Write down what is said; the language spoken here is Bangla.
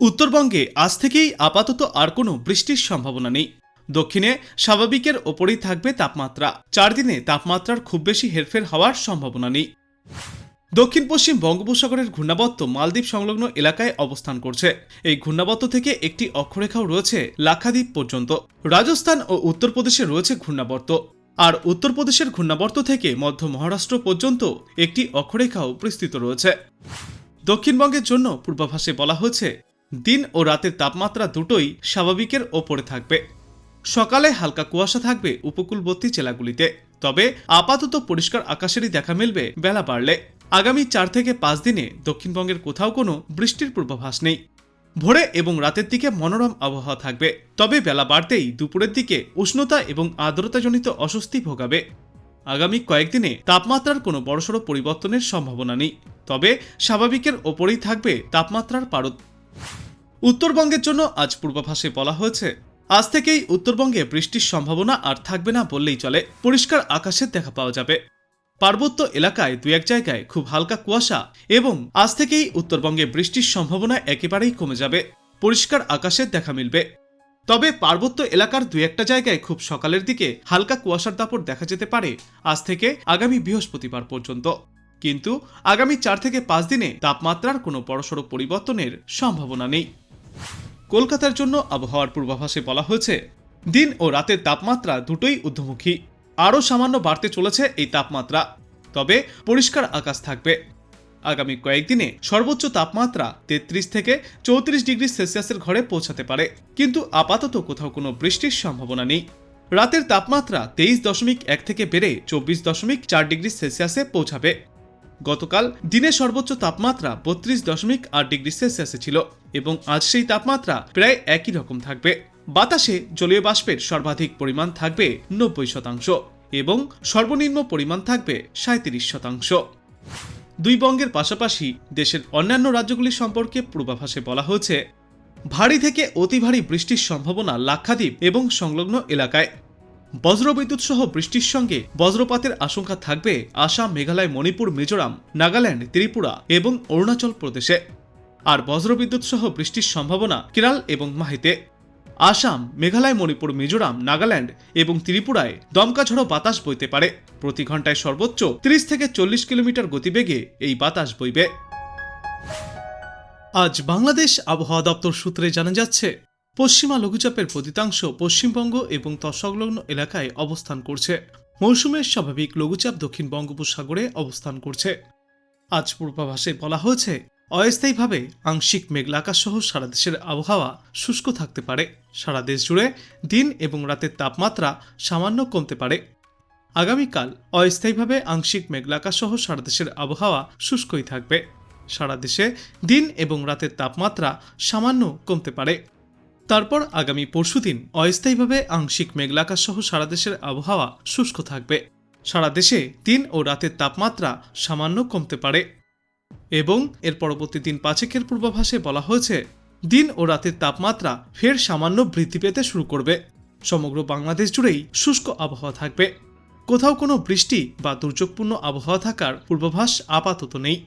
উত্তরবঙ্গে আজ থেকেই আপাতত আর কোনো বৃষ্টির সম্ভাবনা নেই। দক্ষিণে স্বাভাবিকের ওপরেই থাকবে তাপমাত্রা। চার দিনে তাপমাত্রার খুব বেশি হেরফের হওয়ার সম্ভাবনা নেই। দক্ষিণ পশ্চিম বঙ্গোপসাগরের ঘূর্ণাবর্ত মালদ্বীপ সংলগ্ন এলাকায় অবস্থান করছে। এই ঘূর্ণাবর্ত থেকে একটি অক্ষরেখাও রয়েছে লাক্ষাদ্বীপ পর্যন্ত। রাজস্থান ও উত্তরপ্রদেশে রয়েছে ঘূর্ণাবর্ত। আর উত্তরপ্রদেশের ঘূর্ণাবর্ত থেকে মধ্য মহারাষ্ট্র পর্যন্ত একটি অক্ষরেখাও বিস্তৃত রয়েছে। দক্ষিণবঙ্গের জন্য পূর্বাভাসে বলা হয়েছে দিন ও রাতের তাপমাত্রা দুটোই স্বাভাবিকের ওপরে থাকবে। সকালে হালকা কুয়াশা থাকবে উপকূলবর্তী জেলাগুলিতে, তবে আপাতত পরিষ্কার আকাশেরই দেখা মিলবে বেলা বাড়লে। আগামী চার থেকে পাঁচ দিনে দক্ষিণবঙ্গের কোথাও কোনো বৃষ্টির পূর্বাভাস নেই। ভোরে এবং রাতের দিকে মনোরম আবহাওয়া থাকবে, তবে বেলা বাড়তেই দুপুরের দিকে উষ্ণতা এবং আর্দ্রতাজনিত অস্বস্তি ভোগাবে। আগামী কয়েকদিনে তাপমাত্রার কোনো বড়সড় পরিবর্তনের সম্ভাবনা নেই, তবে স্বাভাবিকের ওপরেই থাকবে তাপমাত্রার পারদ উত্তরবঙ্গের জন্য আজ পূর্বাভাসে বলা হয়েছে, আজ থেকেই উত্তরবঙ্গে বৃষ্টির সম্ভাবনা আর থাকবে না বললেই চলে, পরিষ্কার আকাশের দেখা পাওয়া যাবে। পার্বত্য এলাকায় দু এক জায়গায় খুব হালকা কুয়াশা এবং আজ থেকেই উত্তরবঙ্গে বৃষ্টির সম্ভাবনা একেবারেই কমে যাবে, পরিষ্কার আকাশের দেখা মিলবে। তবে পার্বত্য এলাকার দু একটা জায়গায় খুব সকালের দিকে হালকা কুয়াশার দাপট দেখা যেতে পারে, আজ থেকে আগামী বৃহস্পতিবার পর্যন্ত। কিন্তু আগামী চার থেকে পাঁচ দিনে তাপমাত্রার কোনো বড়সড় পরিবর্তনের সম্ভাবনা নেই। কলকাতার জন্য আবহাওয়ার পূর্বাভাসে বলা হয়েছে, দিন ও রাতের তাপমাত্রা দুটোই ঊর্ধ্বমুখী। আরও সামান্য বাড়তে চলেছে এই তাপমাত্রা, তবে পরিষ্কার আকাশ থাকবে। আগামী কয়েকদিনে সর্বোচ্চ তাপমাত্রা তেত্রিশ থেকে চৌত্রিশ ডিগ্রি সেলসিয়াসের ঘরে পৌঁছাতে পারে, কিন্তু আপাতত কোথাও কোনো বৃষ্টির সম্ভাবনা নেই। রাতের তাপমাত্রা তেইশ দশমিক এক থেকে বেড়ে চব্বিশ দশমিক চার ডিগ্রি সেলসিয়াসে পৌঁছাবে। গতকাল দিনের সর্বোচ্চ তাপমাত্রা বত্রিশ দশমিক আট ডিগ্রি সেলসিয়াসে ছিল এবং আজ সেই তাপমাত্রা প্রায় একই রকম থাকবে। বাতাসে জলীয় বাষ্পের সর্বাধিক পরিমাণ থাকবে নব্বই শতাংশ এবং সর্বনিম্ন পরিমাণ থাকবে সাঁত্রিশ শতাংশ। দুই বঙ্গের পাশাপাশি দেশের অন্যান্য রাজ্যগুলি সম্পর্কে পূর্বাভাসে বলা হয়েছে, ভারী থেকে অতি ভারী বৃষ্টির সম্ভাবনা লাক্ষাদ্বীপ এবং সংলগ্ন এলাকায়। বজ্রবিদ্যুৎ সহ বৃষ্টির সঙ্গে বজ্রপাতের আশঙ্কা থাকবে আসাম, মেঘালয়, মণিপুর, মিজোরাম, নাগাল্যান্ড, ত্রিপুরা এবং অরুণাচল প্রদেশে। আর বজ্রবিদ্যুৎ সহ বৃষ্টির সম্ভাবনা কেরাল এবং মাহিতে। আসাম, মেঘালয়, মণিপুর, মিজোরাম, নাগাল্যান্ড এবং ত্রিপুরায় দমকা ঝড়ো বাতাস বইতে পারে। প্রতি ঘন্টায় সর্বোচ্চ 30 থেকে চল্লিশ কিলোমিটার গতিবেগে এই বাতাস বইবে। আজ বাংলাদেশ আবহাওয়া দপ্তর সূত্রে জানা যাচ্ছে পশ্চিমা লঘুচাপের প্রতিতাংশ পশ্চিমবঙ্গ এবং তৎসংলগ্ন এলাকায় অবস্থান করছে। মৌসুমের স্বাভাবিক লঘুচাপ দক্ষিণ বঙ্গোপসাগরে অবস্থান করছে। আজ পূর্বাভাসে বলা হয়েছে, অস্থায়ীভাবে আংশিক মেঘলা আকাশ সহ সারা দেশের আবহাওয়া শুষ্ক থাকতে পারে। সারা দেশ জুড়ে দিন এবং রাতের তাপমাত্রা সামান্য কমতে পারে। আগামীকাল অস্থায়ীভাবে আংশিক মেঘলা আকাশ সহ সারা দেশের আবহাওয়া শুষ্কই থাকবে। সারা দেশে দিন এবং রাতের তাপমাত্রা সামান্য কমতে পারে। তারপর আগামী পরশুদিন অস্থায়ীভাবে আংশিক মেঘলাকাশ সহ সারা দেশের আবহাওয়া শুষ্ক থাকবে। সারা দেশে দিন ও রাতের তাপমাত্রা সামান্য কমতে পারে। এবং এর পরবর্তী দিন পাঁচেকের পূর্বাভাসে বলা হয়েছে, দিন ও রাতের তাপমাত্রা ফের সামান্য বৃদ্ধি পেতে শুরু করবে। সমগ্র বাংলাদেশ জুড়েই শুষ্ক আবহাওয়া থাকবে। কোথাও কোনো বৃষ্টি বা দুর্যোগপূর্ণ আবহাওয়া থাকার পূর্বাভাস আপাতত নেই।